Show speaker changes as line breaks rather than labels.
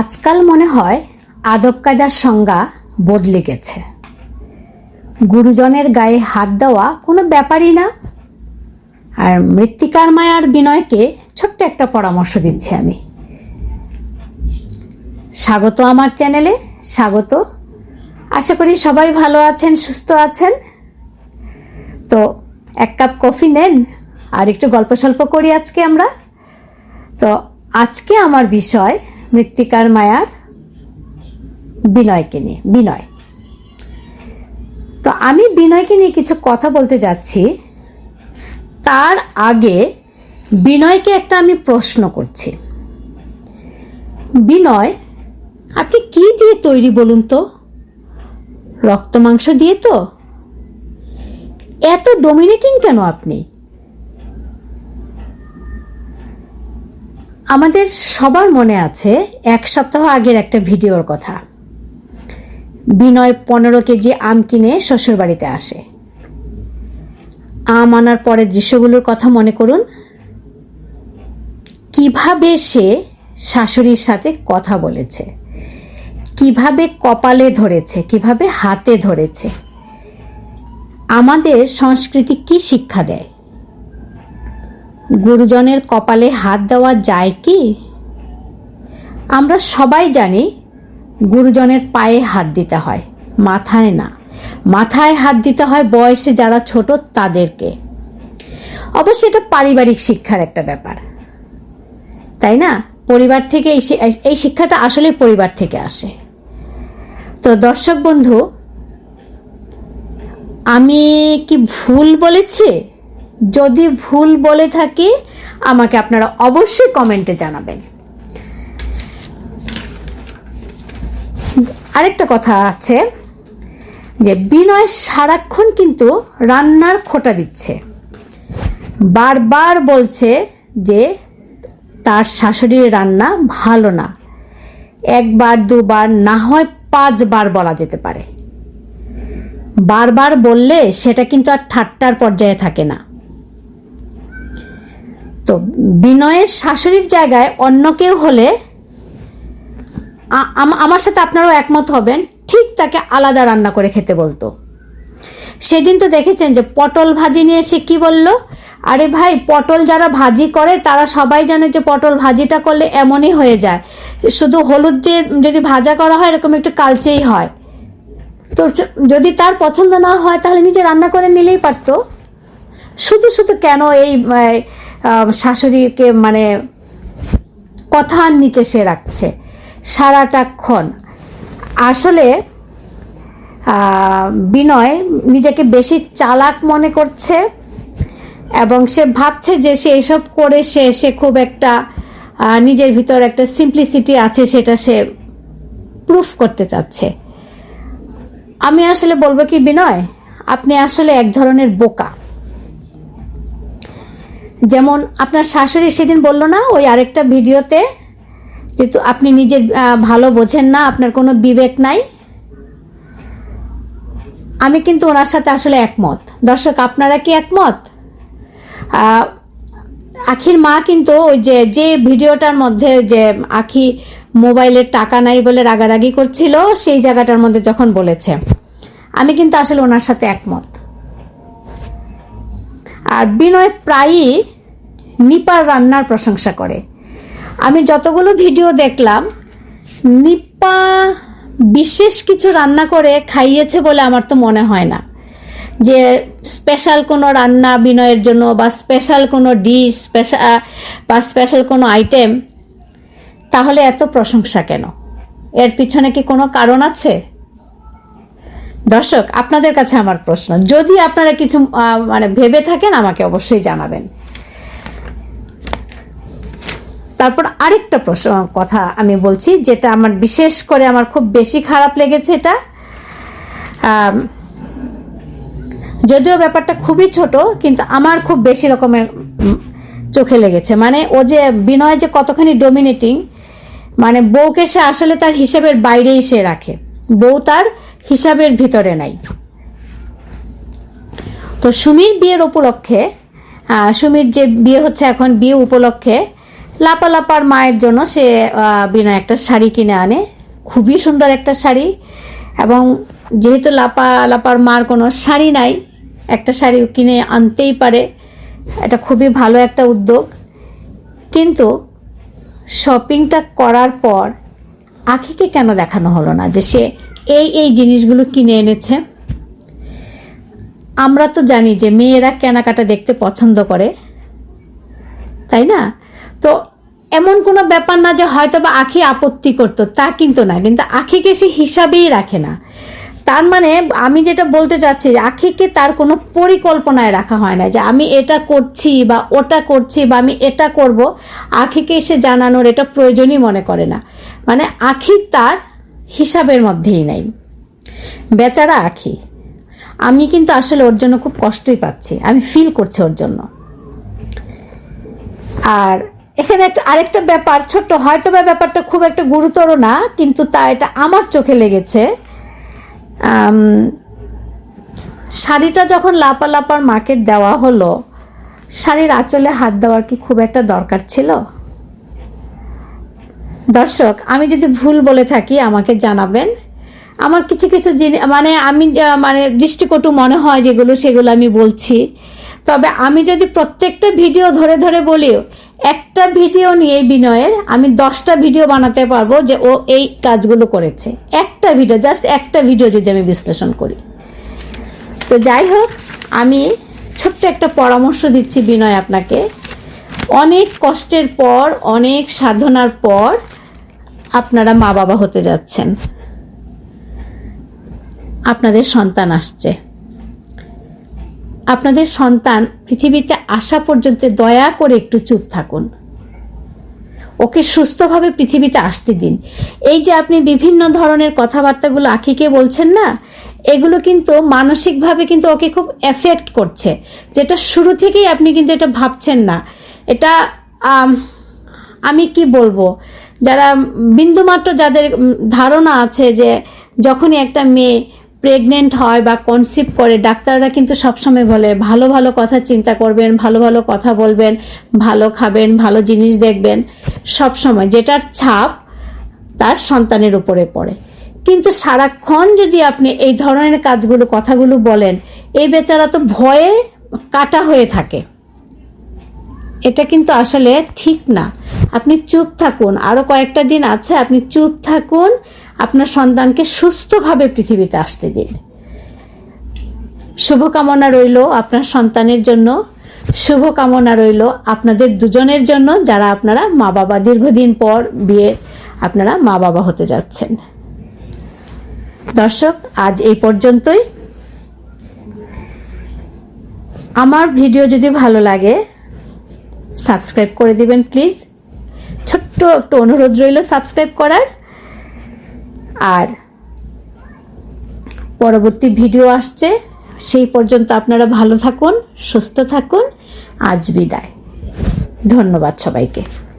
আজকাল মনে হয় আদব কায়দার সংজ্ঞা বদলে গেছে। গুরুজনের গায়ে হাত দেওয়া কোনো ব্যাপারই না। আর মৃত্তিকার মায়ার বিনয়কে ছোট্ট একটা পরামর্শ দিচ্ছি আমি। স্বাগত আমার চ্যানেলে, স্বাগত। আশা করি সবাই ভালো আছেন, সুস্থ আছেন। তো এক কাপ কফি নেন আর একটু গল্প সল্প করি আজকে আমরা। তো আজকে আমার বিষয় মৃত্তিকার মায়ার বিনয়কে নিয়ে, বিনয়। তো আমি বিনয়কে নিয়ে কিছু কথা বলতে যাচ্ছি। তার আগে বিনয়কে একটা আমি প্রশ্ন করছি। বিনয়, আপনি কি দিয়ে তৈরি বলুন তো? রক্ত মাংস দিয়ে তো? এত ডোমিনেটিং কেন আপনি? আমাদের সবার মনে আছে এক সপ্তাহ আগের একটা ভিডিওর কথা। বিনয় পনেরো কেজি আম কিনে শ্বশুরবাড়িতে আসে। আম আনার পরের দৃশ্যগুলোর কথা মনে করুন। কীভাবে সে শাশুড়ির সাথে কথা বলেছে? কীভাবে কপালে ধরেছে? কীভাবে হাতে ধরেছে? আমাদের সংস্কৃতি কি শিক্ষা দেয়? গুরুজনের কপালে হাত দেওয়া যায় কি? আমরা সবাই জানি গুরুজনের পায়ে হাত দিতে হয়, মাথায় না। মাথায় হাত দিতে হয় বয়সে যারা ছোট তাদেরকে। অবশ্যই এটা পারিবারিক শিক্ষার একটা ব্যাপার। তাই না? পরিবার থেকে এই শিক্ষাটা আসলে পরিবার থেকে আসে। তো দর্শক বন্ধু, আমি কি ভুল বলেছি? যদি ভুল বলে থাকি, আমাকে আপনারা অবশ্যই কমেন্টে জানাবেন। আরেকটা কথা আছে, যে বিনয় সারাক্ষণ কিন্তু রান্নার খোটা দিচ্ছে। বারবার বলছে যে তার শাশুড়ির রান্না ভালো না। একবার, দুবার, না হয় পাঁচবার বলা যেতে পারে। বারবার বললে সেটা কিন্তু আর ঠাট্টার পর্যায়ে থাকে না। তো বিনয়ের শাশুড়ির জায়গায় অন্য কেউ হলে আম- আমার সাথে আপনারাও একমত হবেন, ঠিক তাকে আলাদা রান্না করে খেতে বলতো। সেদিন তো দেখেছেন যে পটল ভাজি নিয়ে সে কি বলল? আরে ভাই, পটল যারা ভাজি করে, তারা সবাই জানে যে পটল ভাজিটা করলে এমনই হয়ে যায়। শুধু হলুদ দিয়ে যদি ভাজা করা হয়, এরকম একটু কালচেই হয়। তো যদি তার পছন্দ না হয়, তাহলে নিজে রান্না করে নিলেই পারতো। শুধু শুধু কেন এই শাশুড়িকে মানে কথার নিচে সে রাখছে। সারাটাক্ষণ আসলে বিনয় নিজেকে বেশি চালাক মনে করছে এবং সে ভাবছে যে সে এসব করে সে সে খুব একটা নিজের ভিতর একটা সিম্পলিসিটি আছে সেটা সে প্রুফ করতে চাচ্ছে। আমি আসলে বলব কি, বিনয়, আপনি আসলে এক ধরনের বোকা। যেমন আপনার শাশুড়ি সেদিন বলল না ওই আরেকটা ভিডিওতে যেহেতু আপনি নিজের ভালো বোঝেন না, আপনার কোনো বিবেক নাই। আমি কিন্তু ওনার সাথে আসলে একমত। দর্শক, আপনারা কি একমত? আখির মা কিন্তু ওই যে যে ভিডিওটার মধ্যে যে আখি মোবাইলের টাকা নাই বলে রাগারাগি করছিল, সেই জায়গাটার মধ্যে যখন বলেছে। আমি কিন্তু আসলে ওনার সাথে একমত। আর বিনয় প্রায়ই নিপার রান্নার প্রশংসা করে। আমি যতগুলো ভিডিও দেখলাম, নিপা বিশেষ কিছু রান্না করে খাইয়েছে বলে আমার তো মনে হয় না। যে স্পেশাল কোনো রান্না বিনয়ের জন্য বা স্পেশাল কোনো ডিশ স্পেশাল বা স্পেশাল কোনো আইটেম তাহলে এত প্রশংসা কেন? এর পিছনে কি কোনো কারণ আছে? দর্শক, আপনাদের কাছে আমার প্রশ্ন। যদি আপনারা কিছু মানে ভেবে থাকেন, আমাকে অবশ্যই জানাবেন। তারপর আরেকটা প্রশ্ন, কথা আমি বলছি, যেটা আমার বিশেষ করে আমার খুব বেশি খারাপ লেগেছে এটা। যদিও ব্যাপারটা খুবই ছোট, কিন্তু আমার খুব বেশি রকমের চোখে লেগেছে। মানে ও যে বিনয় যে কতখানি ডোমিনেটিং মানে বউকে সে আসলে তার হিসেবের বাইরেই সে রাখে। বউ তার হিসাবের ভিতরে নাই। তো সুমির বিয়ের উপলক্ষে সুমির যে বিয়ে হচ্ছে এখন বিয়ে উপলক্ষে, লাপালাপার মায়ের জন্য সে বিনয় একটা শাড়ি কিনে আনে। খুবই সুন্দর একটা শাড়ি এবং যেহেতু লাপা, লাপার মার কোনো শাড়ি নাই, একটা শাড়ি কিনে আনতেই পারে। এটা খুবই ভালো একটা উদ্যোগ। কিন্তু শপিংটা করার পর আখিকে কেন দেখানো হলো না? যে সে এই এই জিনিসগুলো কিনে এনেছে। আমরা তো জানি যে মেয়েরা কেনাকাটা দেখতে পছন্দ করে, তাই না? তো এমন কোনো ব্যাপার না যে হয়তো বা আখি আপত্তি করতো, তা কিন্তু না। কিন্তু আখিকে সে হিসাবেই রাখে না। তার মানে আমি যেটা বলতে চাচ্ছি, আখিকে তার কোনো পরিকল্পনায় রাখা হয় না যে আমি এটা করছি বা ওটা করছি বা আমি এটা করব। আখিকে সে জানানোর এটা প্রয়োজনই মনে করে না। মানে আখি তার হিসাবের মধ্যেই নাই। বেচারা আখি। আমি কিন্তু আসলে ওর জন্য খুব কষ্টই পাচ্ছি। আমি ফিল করছি ওর জন্য। আর এখানে একটা আরেকটা ব্যাপার, ছোট্ট হয়তো বা ব্যাপারটা খুব একটা গুরুতর না, কিন্তু তা এটা আমার চোখে লেগেছে। শাড়িটা যখন লাপা লাপার মাকে দেওয়া হলো, শাড়ির আঁচলে হাত দেওয়ার কি খুব একটা দরকার ছিল? দর্শক, আমি যদি ভুল বলে থাকি, আমাকে জানাবেন। আমার কিছু কিছু জিনিস মানে আমি মানে দৃষ্টিকটু মনে হয় যেগুলো, সেগুলো আমি বলছি। তবে আমি যদি প্রত্যেকটা ভিডিও ধরে ধরে বলিও একটা ভিডিও নিয়ে বিনয়ের, আমি দশটা ভিডিও বানাতে পারব যে ও এই কাজগুলো করেছে। একটা ভিডিও, জাস্ট একটা ভিডিও যদি আমি বিশ্লেষণ করি। তো যাই হোক, আমি ছোট্ট একটা পরামর্শ দিচ্ছি বিনয় আপনাকে। অনেক কষ্টের পর, অনেক সাধনার পর আপনারা মা বাবা হতে যাচ্ছেন। আপনাদের সন্তান আসছে। আপনাদের সন্তান পৃথিবীতে আসা পর্যন্ত দয়া করে একটু চুপ থাকুন। ওকে সুস্থভাবে পৃথিবীতে আসতে দিন। এই যে আপনি বিভিন্ন ধরনের কথাবার্তাগুলো আখিকে বলছেন না, এগুলো কিন্তু মানসিকভাবে কিন্তু ওকে খুব এফেক্ট করছে। যেটা শুরু থেকেই আপনি কিন্তু এটা ভাবছেন না। এটা, আমি কি বলব? যারা বিন্দুমাত্র যাদের ধারণা আছে যে যখনই একটা মেয়ে প্রেগনেন্ট হয় বা কনসিভ করে, ডাক্তাররা কিন্তু সবসময় বলে, ভালো ভালো কথা চিন্তা করবেন, ভালো ভালো কথা বলবেন, ভালো খাবেন, ভালো জিনিস দেখবেন। সব সময় যেটার ছাপ তার সন্তানের উপরে পড়ে। কিন্তু সারাক্ষণ যদি আপনি এই ধরনের কাজগুলো, কথাগুলো বলেন, এই বেচারা তো ভয়ে কাটা হয়ে থাকে। এটা কিন্তু আসলে ঠিক না। আপনি চুপ থাকুন। আরও কয়েকটা দিন আছে, আপনি চুপ থাকুন। আপনার সন্তানকে সুস্থভাবে পৃথিবীতে আসতে দিন। শুভকামনা রইল আপনার সন্তানের জন্য। শুভকামনা রইল আপনাদের দুজনের জন্য, যারা আপনারা মা বাবা দীর্ঘদিন পর বিয়ে আপনারা মা বাবা হতে যাচ্ছেন। দর্শক, আজ এই পর্যন্তই। আমার ভিডিও যদি ভালো লাগে সাবস্ক্রাইব করে দিবেন, প্লিজ। ছোট্ট একটা অনুরোধ রইল সাবস্ক্রাইব করার। আর পরবর্তী ভিডিও আসছে, সেই পর্যন্ত আপনারা ভালো থাকুন, সুস্থ থাকুন। আজ বিদায়। ধন্যবাদ সবাইকে।